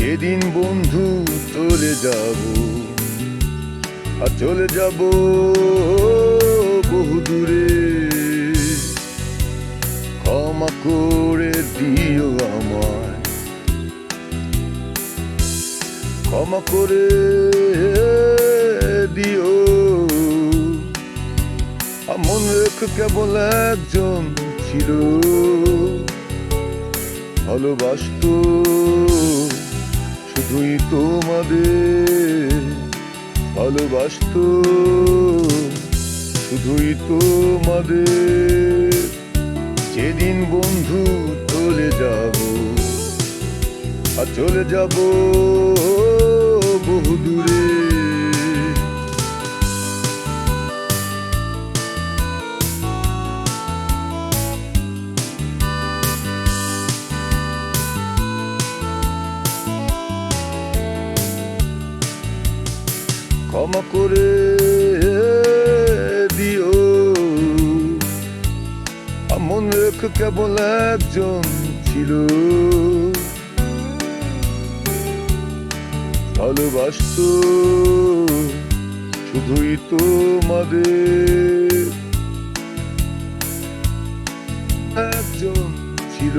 যেদিন বন্ধু চলে যাব, আর চলে যাব বহু দূরে। ক্ষমা করে দিও আমায়। ক্ষমা করে দিও। মন রেখে কেবল একজন ছিল, ভালোবাসত শুধুই তোমাদের ভালোবাসত। শুধুই তোমাদের যেদিন বন্ধু চলে যাব আর চলে যাব ক্ষমা করে দিও। মন রেখে কেবল একজন ছিল। ভালোবাসত শুধুই তোমাদের। একজন ছিল।